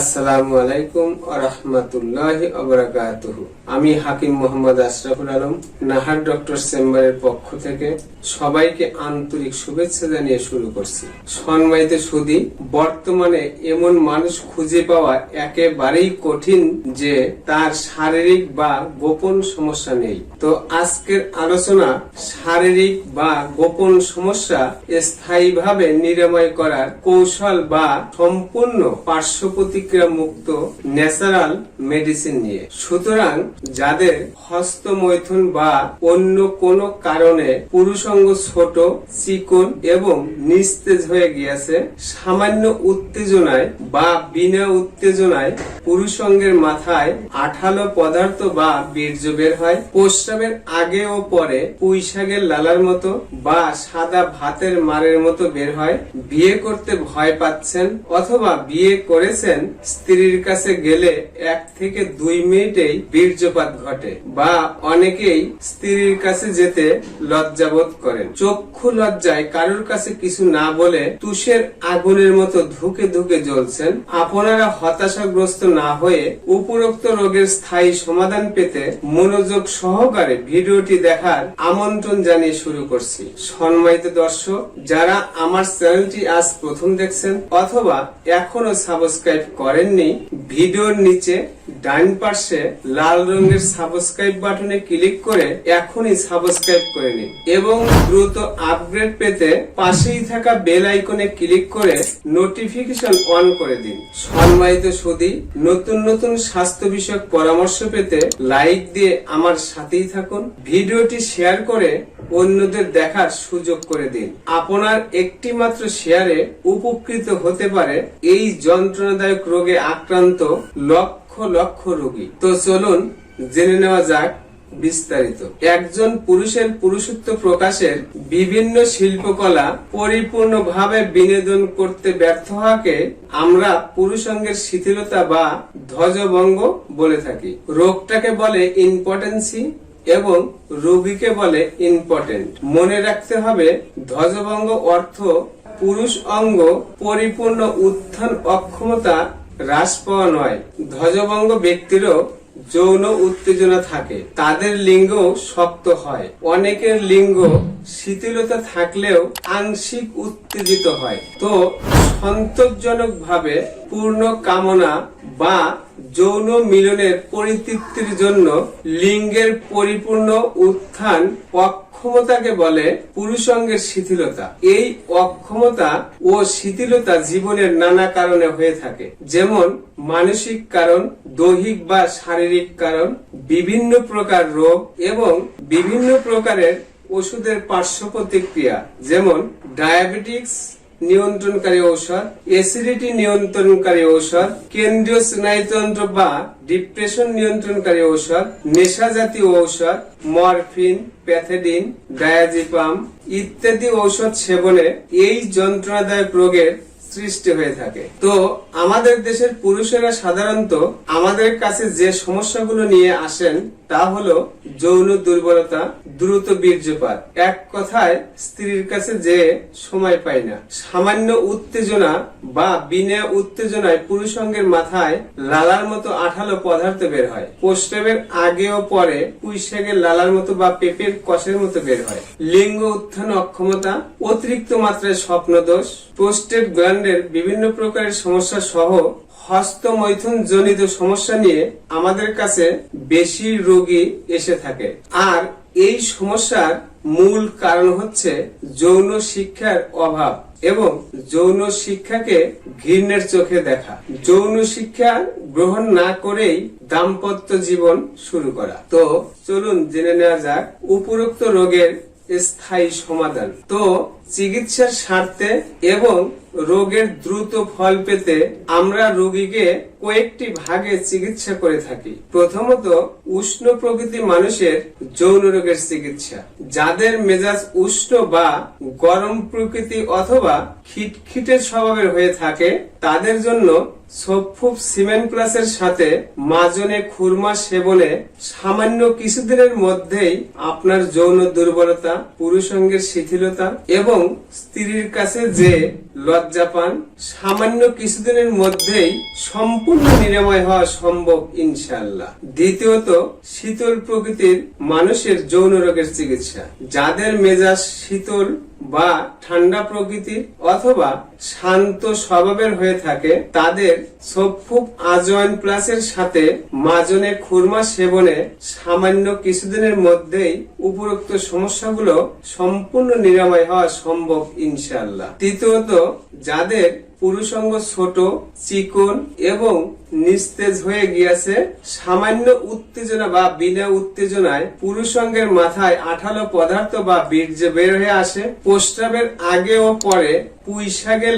আসসালামু আলাইকুম রহমতুল্লাহ আমি হাকিম মোহাম্মদ আশরাফুল আলম, নাহার ডক্টর চেম্বারের পক্ষ থেকে সবাইকে আন্তরিক শুভেচ্ছা জানিয়ে শুরু করছি। সম্মানিত সুদী, বর্তমানে এমন মানুষ খুঁজে পাওয়া একেবারেই কঠিন যে তার শারীরিক বা গোপন সমস্যা নেই। তো আজকের আলোচনা শারীরিক বা গোপন সমস্যা স্থায়ীভাবে নিরাময় করার কৌশল বা সম্পূর্ণ পার্শ্ব মুক্ত ন্যাচারাল মেডিসিন নিয়ে। সুতরাং যাদের হস্তমৈথুন বা অন্য কোনো কারণে পুরুষাঙ্গ ছোট, চিকন এবং নিস্তেজ হয়ে গিয়েছে, সামান্য উত্তেজনায় বা বিনা উত্তেজনায় পুরুষাঙ্গের মাথায় আঠালো পদার্থ বা বীর্য বের হয়। প্রস্রাবের আগে ও পরে পুঁইশাকের লালার মতো বা সাদা ভাতের মারের মতো বের হয়। বিয়ে করতে ভয় পাচ্ছেন অথবা বিয়ে করেছেন স্ত্রীর কাছে গেলে এক থেকে দুই মিনিটেই বীর্যপাত ঘটে বা অনেকেই স্ত্রীর কাছে যেতে লজ্জাবোধ করেন। চক্ষু লজ্জায় কারোর কাছে কিছু না বলে তুষের আগুনের মতো ধুকে ধুকে জ্বলছেন। আপনারা হতাশাগ্রস্ত না হয়ে উপরোক্ত রোগের স্থায়ী সমাধান পেতে মনোযোগ সহকারে ভিডিওটি দেখার আমন্ত্রণ জানিয়ে শুরু করছি। সম্মানিত দর্শক, যারা আমার চ্যানেলটি আজ প্রথম দেখছেন অথবা এখনও সাবস্ক্রাইব করেননি ভিডিওর নিচে ডান পাশে লাল রঙের সাবস্ক্রাইব বাটনে ক্লিক করে এখনই সাবস্ক্রাইব করে নিন এবং দ্রুত আপগ্রেড পেতে পাশেই থাকা বেল আইকনে ক্লিক করে নোটিফিকেশন অন করে দিন। সম্মানিত সুদী নতুন নতুন স্বাস্থ্য বিষয়ক পরামর্শ পেতে লাইক দিয়ে আমার সাথেই থাকুন। ভিডিওটি শেয়ার করে অন্যদের দেখার সুযোগ করে দিন। আপনার একটি মাত্র শেয়ারে উপকৃত হতে পারে এই যন্ত্রণাদায়ক রোগে আক্রান্ত লক্ষ লক্ষ লক্ষ রোগী। তো চলুন জেনে নেওয়া যাক বিস্তারিত। একজন পুরুষের পুরুষত্ব প্রকাশের বিভিন্ন শিল্পকলা পরিপূর্ণভাবে বিনোদন করতে ব্যর্থ হওয়াকে আমরা পুরুষাঙ্গের শিথিলতা বা ধ্বজভঙ্গ বলে থাকি। রোগটাকে বলে ইম্পর্টেন্সি এবং রোগীকে বলে ইম্পর্টেন্ট। মনে রাখতে হবে, ধ্বজভঙ্গ অর্থ পুরুষ অঙ্গ পরিপূর্ণ উত্থান অক্ষমতা হ্রাস পাওয়া নয়, ধ্বজভঙ্গ ব্যক্তিরও যৌন উত্তেজনা থাকে। তাদের লিঙ্গ শক্ত হয়। অনেকের লিঙ্গ শিথিলতা থাকলেও আংশিক উত্তেজিত হয়। তো সন্তোষজনক ভাবে পূর্ণ কামনা বা যৌন মিলনের পরিতৃপ্তির জন্য লিঙ্গের পরিপূর্ণ উত্থান অক্ষমতাকে বলে পুরুষঙ্গের শিথিলতা। এই অক্ষমতা ও শিথিলতা জীবনের নানা কারণে হয়ে থাকে। যেমন মানসিক কারণ, দৈহিক বা শারীরিক কারণ, বিভিন্ন প্রকার রোগ এবং বিভিন্ন প্রকারের ওষুধের পার্শ্ব প্রতিক্রিয়া যেমন ডায়াবেটিক্স নিয়ন্ত্রণকারী ঔষধ অ্যাসিডিটি নিয়ন্ত্রণকারী ঔষধ, কেন্দ্রীয় স্নায়ুতন্ত্র বা ডিপ্রেশন নিয়ন্ত্রণকারী ঔষধ নেশা জাতীয় ঔষধ মরফিন প্যাথেডিন ডায়াজিপাম ইত্যাদি ঔষধ সেবনে এই যন্ত্রণাদায়ক রোগের সৃষ্টি হয়ে থাকে। তো আমাদের দেশের পুরুষেরা সাধারণত আমাদের কাছে যে সমস্যাগুলো নিয়ে আসেন, তা হলো যৌন দুর্বলতা, দ্রুত বীর্যপাত। এক কথায়, স্ত্রীর কাছে যে সময় পায় না। সামান্য উত্তেজনা বা বিনা উত্তেজনায় পুরুষঙ্গের মাথায় লালার মতো আঠালো পদার্থ বের হয়। প্রস্রাবের আগে ও পরে পুঁইশাকের লালার মতো বা পেঁপের কষের মতো বের হয়। লিঙ্গ উত্থান অক্ষমতা, অতিরিক্ত মাত্রায় স্বপ্নদোষ, প্রোস্টেট গ্ল্যান্ডের বিভিন্ন প্রকারের সমস্যা সহ হস্তমৈথুন জনিত সমস্যা নিয়ে আমাদের কাছে বেশি রোগী এসে থাকে। আর এই সমস্যার মূল কারণ হচ্ছে যৌন শিক্ষার অভাব এবং যৌন শিক্ষাকে ঘৃণের চোখে দেখা। যৌন শিক্ষা গ্রহণ না করেই দাম্পত্য জীবন শুরু করা। তো চলুন জেনে নেওয়া যাক উপরোক্ত রোগের স্থায়ী সমাধান। তো চিকিৎসার স্বার্থে এবং রোগের দ্রুত ফল পেতে আমরা রোগীকে কয়েকটি ভাগে চিকিৎসা করে থাকি। প্রথমত, উষ্ণ প্রকৃতি মানুষের যৌন রোগের চিকিৎসা। যাদের মেজাজ উষ্ণ বা গরম প্রকৃতি অথবা খিটখিটে স্বভাবের হয়ে থাকে, তাদের জন্য সফুপ সিমেন্ট প্লাসের সাথে মাজনে খুরমা সেবনে সামান্য কিছুদিনের মধ্যেই আপনার যৌন দুর্বলতা, পুরুষঙ্গের শিথিলতা এবং স্ত্রীর কাছে যে লজ্জা পান, সামান্য কিছুদিনের মধ্যেই সম্পূর্ণ নিরাময় হওয়া সম্ভব ইনশাল্লাহ দ্বিতীয়ত, শীতল প্রকৃতির মানুষের যৌন রোগের চিকিৎসা। যাদের মেজাজ শীতল বা ঠান্ডা প্রকৃতির অথবা শান্ত স্বভাবের হয়ে থাকে, তাদের সফুক আজওয়াইন প্লাসের সাথে মাজনে খুরমা সেবনে সামান্য কিছুদিনের মধ্যেই উপরোক্ত সমস্যাগুলো সম্পূর্ণ নিরাময় হওয়া সম্ভব ইনশাল্লাহ তৃতীয়ত, যাদের পুরুষঙ্গ ছোট চিকন এবং নিস্তেজ হয়ে গিয়েছে, সামান্য উত্তেজনা বা বিনা উত্তেজনায় পুরুষঙ্গের মাথায় আঠালো পদার্থ বা বীর্য বের হয়ে আসে। প্রস্রাবের আগে ও পরে পুঁই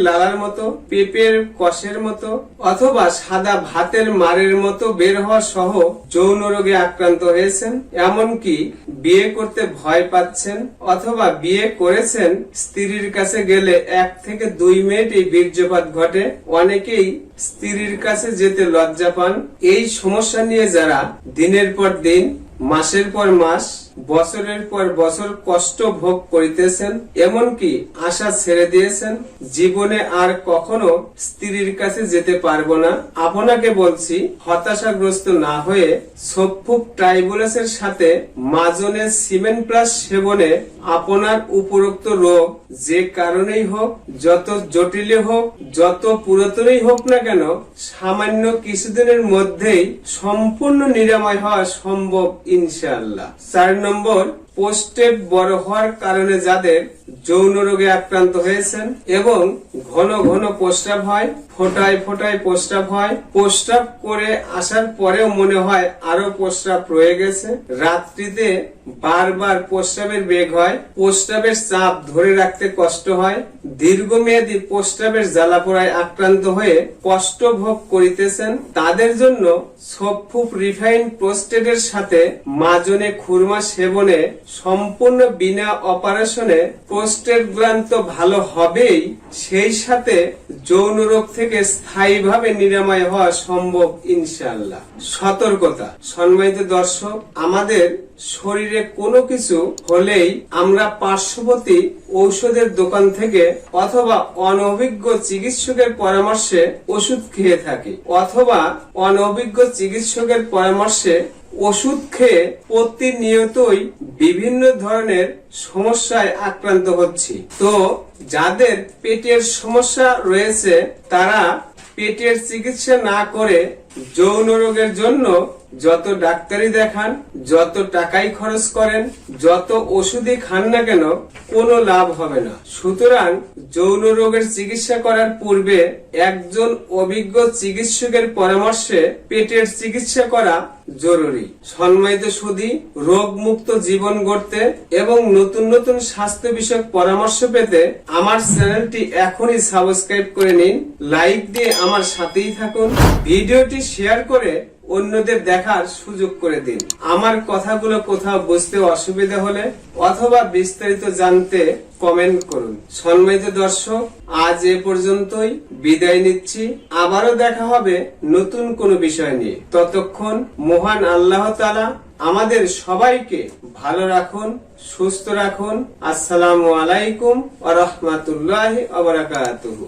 লালার মতো, পেঁপের কষের মতো অথবা সাদা ভাতের মারের মতো বের হওয়া সহ যৌন রোগে আক্রান্ত হয়েছেন। এমনকি বিয়ে করতে ভয় পাচ্ছেন অথবা বিয়ে করেছেন স্ত্রীর কাছে গেলে এক থেকে দুই মিনিট এই বীর্যপাত ঘটে। অনেকেই স্ত্রীর কাছে যেতে লজ্জা পান এই সমস্যা নিয়ে যারা দিনের পর দিন মাসের পর মাস বছরের পর বছর কষ্ট ভোগ করিতেছেন, এমনকি আশা ছেড়ে দিয়েছেন, জীবনে আর কখনো স্ত্রীর কাছে যেতে পারব না। আপনাকে বলছি, হতাশাগ্রস্ত না হয়ে সফুক ট্রাইবুলাসের সাথে মাজনের সিমেন্ট প্লাস সেবনে আপনার উপরোক্ত রোগ যে কারণেই হোক, যত জটিলে হোক, যত পুরাতনই হোক না কেন, সামান্য কিছুদিনের মধ্যেই সম্পূর্ণ নিরাময় হওয়া সম্ভব ইনশাআল্লাহ। চার নম্বর পোস্টেড বড় হওয়ার কারণে যাদের যৌন রোগে আক্রান্ত হয়েছেন এবং ঘন ঘন প্রস্রাব হয়, ফোটায় ফোটায় প্রস্রাব হয়। প্রস্রাব করে আসার পরেও মনে হয় আরও প্রস্রাব রয়ে গেছে। রাত্রিতে বারবার প্রস্রাবের বেগ হয়, প্রস্রাবের চাপ ধরে রাখতে কষ্ট হয়। দীর্ঘমেয়াদী প্রস্রাবের জ্বালাপোড়ায় আক্রান্ত হয়ে কষ্ট ভোগ করিতেছেন। তাদের জন্য সফুপ রিফাইন প্রোস্টেটের সাথে মাজনে খুরমা সেবনে সম্পূর্ণ বিনা অপারেশনে প্রোস্টেট তো ভালো হবেই, সেই সাথে যৌন রোগ থেকে স্থায়ীভাবে নিরাময় হওয়া সম্ভব ইনশাআল্লাহ। সতর্কতা। সম্মানিত দর্শক, আমাদের শরীরে কোনো কিছু হলেই আমরা পার্শ্ববর্তী ঔষধের দোকান থেকে অথবা অনভিজ্ঞ চিকিৎসকের পরামর্শে ওষুধ খেয়ে থাকি অথবা অনভিজ্ঞ চিকিৎসকের পরামর্শে ওষুধ খেয়ে প্রতিনিয়তই বিভিন্ন ধরনের সমস্যায় আক্রান্ত হচ্ছি। তো যাদের পেটের সমস্যা রয়েছে, তারা পেটের চিকিৎসা না করে যৌন রোগের জন্য যত ডাক্তারি দেখান, যত টাকাই খরচ করেন, যত ওষুধই খান না কেন, কোনো লাভ হবে না। সুতরাং যৌন রোগের চিকিৎসা করার পূর্বে একজন অভিজ্ঞ চিকিৎসকের পরামর্শে পেটের চিকিৎসা করা জরুরি। সম্মানিত সুদী রোগ মুক্ত জীবন গড়তে এবং নতুন নতুন স্বাস্থ্য বিষয়ক পরামর্শ পেতে আমার চ্যানেলটি এখনই সাবস্ক্রাইব করে নিন, লাইক দিয়ে আমার সাথেই থাকুন। ভিডিওটি শেয়ার করে অন্যদের দেখার সুযোগ করে দিন। আমার কথাগুলো কোথাও বুঝতে অসুবিধা হলে অথবা বিস্তারিত জানতে কমেন্ট করুন। সম্মানিত দর্শক, আজ এ পর্যন্তই। বিদায় নিচ্ছি। আবারও দেখা হবে নতুন কোনো বিষয় নিয়ে। ততক্ষণ মহান আল্লাহ তালা আমাদের সবাইকে ভালো রাখুন, সুস্থ রাখুন। আসসালামু আলাইকুম আ রহমাতুল্লাহ আবরাকাতুহু